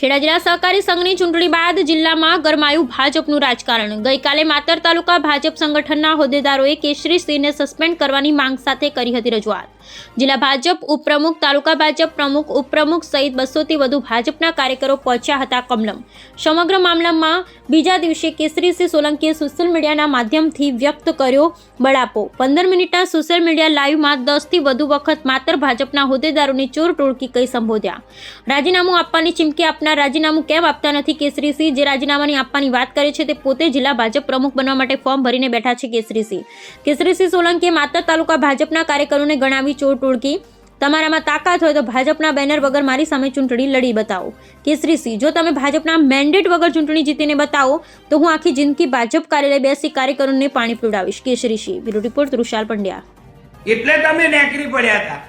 ખેડા સહકારી સંઘની ચૂંટણી બાદ જિલ્લામાં ગરમાયું ભાજપનું રાજકારણ. ગઈકાલે માતર તાલુકા ભાજપ સંગઠનના હોદ્દેદારોએ કેશરી સિંહને સસ્પેન્ડ કરવાની માંગ સાથે કરી હતી રજૂઆત. જિલ્લા ભાજપ ઉપપ્રમુખ, તાલુકા ભાજપ પ્રમુખ, ઉપપ્રમુખ સહિત બસોથી વધુ ભાજપના કાર્યકરો પહોંચ્યા હતા કમલમ. સમગ્ર મામલામાં બીજા દિવસે કેસરીસિંહ સોલંકીએ સોશિયલ મીડિયાના માધ્યમથી વ્યક્ત કર્યો બળાપો. પંદર મિનિટના સોશિયલ મીડિયા લાઈવમાં દસથી વધુ વખત માત્ર ભાજપના હોદ્દેદારોની ચોર ટોળકી કઈ સંબોધ્યા. રાજીનામું આપવાની ચીમકી આપનાર રાજીનામું કેમ આપતા નથી કેસરીસિંહ જે રાજીનામાની આપવાની વાત કરે છે તે પોતે જિલ્લા ભાજપ પ્રમુખ બનવા માટે ફોર્મ ભરીને બેઠા છે કેસરીસિંહ કેસરીસિંહ સોલંકીએ માત્ર તાલુકા ભાજપના કાર્યકરોને ગણાવી ચોર ટોળકી. તમારામાં તાકાત હોય તો ભાજપના બેનર વગર મારી સામે ચૂંટણી લડી બતાવો. કેસરીસિંહ જો તમે ભાજપના મેન્ડેટ વગર ચૂંટણી જીતીને બતાવો, તો હું આખી જિંદગી ભાજપ કાર્યાલય બેસી કાર્યકરોને પાણી પીવડાવીશ. Kesarisinh bureau report Trushal Pandya. એટલે તમે નેકરી પડ્યા હતા.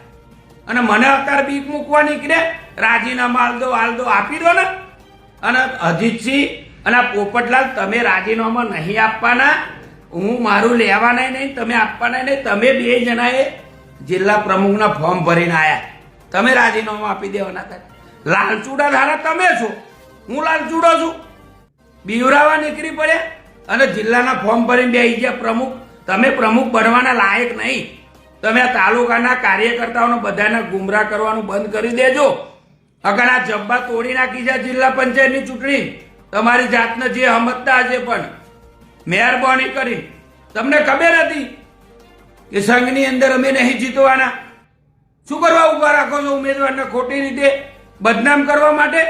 અને મને અત્યારે બીક મૂકવા નીકળે. રાજીનામા હાલ દો આપી દો ને. અને અજીતસિંહ અને આ પોપટલાલ તમે રાજીનામા નહીં આપવાના. હું મારું લેવાના નહીં, તમે આપવાના નહીં. તમે બે જણાએ જિલ્લા પ્રમુખના ફોર્મ ભરીને આવ્યા તમે રાજીનામું આપી દેવાના હતા લાલચુડા ધારા તમે છો. હું લાલચુડો છું. બીવરાવા નીકળી પડ્યા અને જિલ્લાના ફોર્મ ભરીને બે ગયા પ્રમુખ. તમે પ્રમુખ બનવાના લાયક નહીં. તમે આ તાલુકાના કાર્યકર્તાઓને બધાને ગુમરાહ કરવાનું બંધ કરી દેજો. અગર આ જબ્બા તોડી નાખી છે જિલ્લા પંચાયતની ચૂંટણી. તમારી જાતને જે હમતતા હશે પણ. મહેરબાની કરી તમને ખબર હતી કે સંઘની અંદર અમે નહીં જીતવાના. શું કરવા ઊભા રાખો છો ઉમેદવારને ખોટી રીતે? બદનામ કરવા માટે?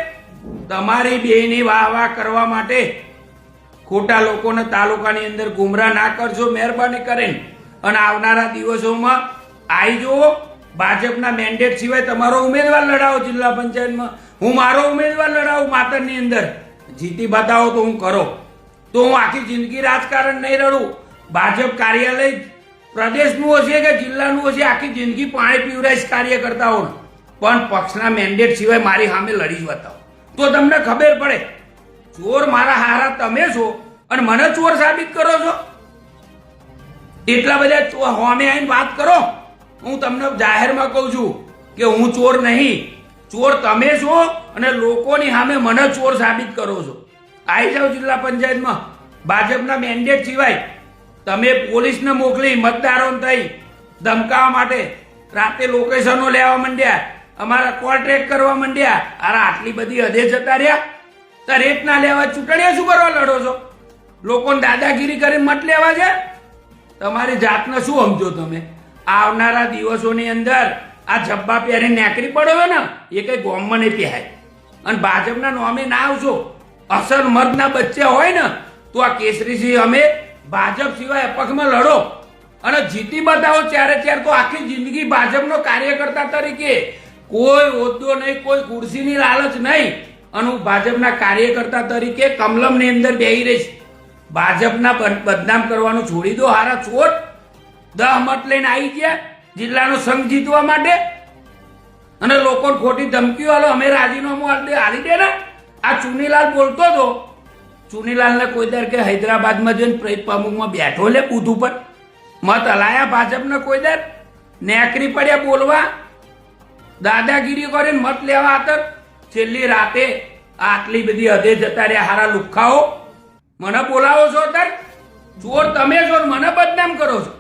તમારી બેની વાહ વાહ કરવા માટે. ખોટા લોકોને તાલુકાની અંદર ગુમરાહ ના કરશો મહેરબાની કરીને. અને આવનારા દિવસોમાં આવી જુઓ, ભાજપના મેન્ડેટ સિવાય તમારો ઉમેદવાર લડાવો જિલ્લા પંચાયતમાં. હું મારો ઉમેદવાર લડાવું માતરની અંદર. જીતી બતાવો તો હું કરો. તો હું આખી જિંદગી રાજકારણ નહીં રડું. ભાજપ કાર્યાલય પ્રદેશનું હશે કે જિલ્લાનું હશે? આખી જિંદગી પાણી પીવરાઈશ કાર્યકર્તાઓને. પણ પક્ષના મેન્ડેટ સિવાય મારી સામે લડી જતા તો તમને ખબર પડે, ચોર મારા હારા તમે છો અને મને ચોર સાબિત કરો છો? એટલા બધા હોમે આવીને વાત કરો. હું તમને જાહેરમાં કહું છું કે હું ચોર નહીં. ચોર તમે છો અને લોકોની સામે મને ચોર સાબિત કરો છો. આવી જાઓ જિલ્લા પંચાયતમાં. ભાજપના મેન્ડેટ સિવાય તમે પોલીસને મોકલી મતદારોને થઈ ધમકાવવા માટે રાતે લોકેશનો લેવા માંડ્યા, અમારા કોલ ટ્રેક કરવા માંડ્યા, અરે આટલી બધી હદે જતા રહ્યા? તો રેટ ના લેવા ચૂંટણીઓ શું કરવા લડો છો? લોકોને દાદાગીરી કરીને મત લેવા છે? તમારી જાતને શું સમજો તમે? આવનારા દિવસોની અંદર આ જબ્બા પહેરીને નેકરી પડ્યો ને? એ કઈ ગોમમાં નહીં પહેરાય. અને ભાજપના નોમે ના આવશો. અસર મર્દના બચ્ચે હોય ને, તો આ કેસરીસિંહ અમે ભાજપ સિવાય અપક્ષમાં લડો. અને જીતી બતાવો ત્યારે ત્યારે તો આખી જિંદગી ભાજપનો કાર્યકર્તા તરીકે. કોઈ હોદ્દો નહીં, કોઈ ખુરશીની લાલચ નહીં. અને હું ભાજપના કાર્યકર્તા તરીકે કમલમની અંદર બેહી રહીશ. ભાજપના બદનામ કરવાનું છોડી દો, હારા છોટ દહ મત લઈને આવી ગયા, જિલ્લાનો સંઘ જીતવા માટે. અને લોકોને ખોટી ધમકીઓ, હાલો, અમે રાજીનામું આલી દે ને. આ ચુનીલાલ બોલતો હતો ચુનીલાલને કોઈ દર કે હૈદરાબાદમાં જઈને પ્રમુખમાં બેઠો લે બુધ ઉપર. મત હલાયા ભાજપને કોઈ દર? નેકરી પડ્યા બોલવા? દાદાગીરી કરીને મત લેવા આતર? છેલ્લી રાતે આટલી બધી હદે જતા રહ્યા હારા લુખાઓ મને બોલાવો છો તર ચોર તમે છો મને બદનામ કરો છો.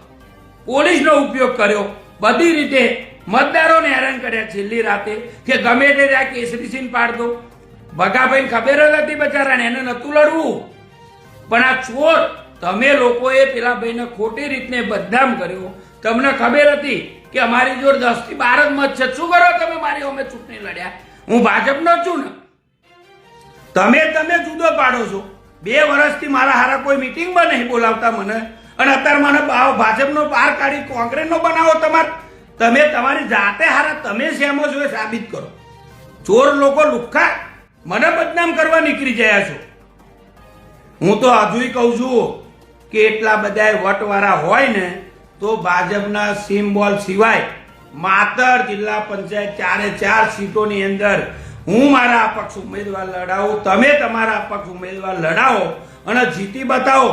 પોલીસનો ઉપયોગ કર્યો. બધી રીતે મતદારોને હેરાન કર્યા છેલ્લી રાતે કે ગમે તે કેસરી સીન પાડતો. ભગાભાઈ ખબર જ હતી બચારાને, એને નતું લડવું. પણ આ ચોર, તમે લોકોએ પેલા ભાઈને ખોટી રીતને બદનામ કર્યો. તમને ખબર હતી કે અમારી જોર દસથી બાર જ મત છે. શું કરો તમે? મારી અમે ચૂંટણી લડ્યા. હું ભાજપનો છું ને. તમે તમે જુદો પાડો છો. બે વર્ષથી મારા હારા કોઈ મિટિંગમાં નહીં બોલાવતા મને. અને અત્યારે મને ભાજપનો બહાર કાઢી કોંગ્રેસનો બનાવો તમાર. તમે તમારી જાતે હારા, તમે શેમો છો એ સાબિત કરો. ચોર લોકો લુખ્ખા. મને બદનામ કરવા નીકળી ગયા છો. હું તો હજુય કહું છું કે એટલા બધા વટવાળા હોય ને તો ભાજપના સિમ્બોલ સિવાય માતર જિલ્લા પંચાયત ચારે ચાર સીટોની અંદર હું મારા અપક્ષ ઉમેદવાર લડાવું, તમે તમારા અપક્ષ ઉમેદવાર લડાવો અને જીતી બતાવો,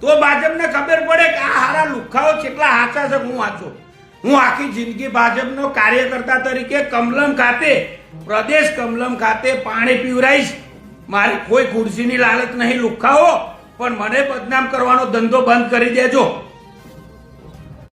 તો ભાજપને ખબર પડે કે આ હારા લુખાઓ કેટલા હાચા છે, હું વાંચો. હું આખી જિંદગી ભાજપનો કાર્યકર્તા તરીકે કમલમ ખાતે પ્રદેશ કમલમ ખાતે પાણી પીવરાઈશ. મારે કોઈ ખુરશીની લાલચ નહીં, લુખાવો. પણ મને બદનામ કરવાનો ધંધો બંધ કરી દેજો.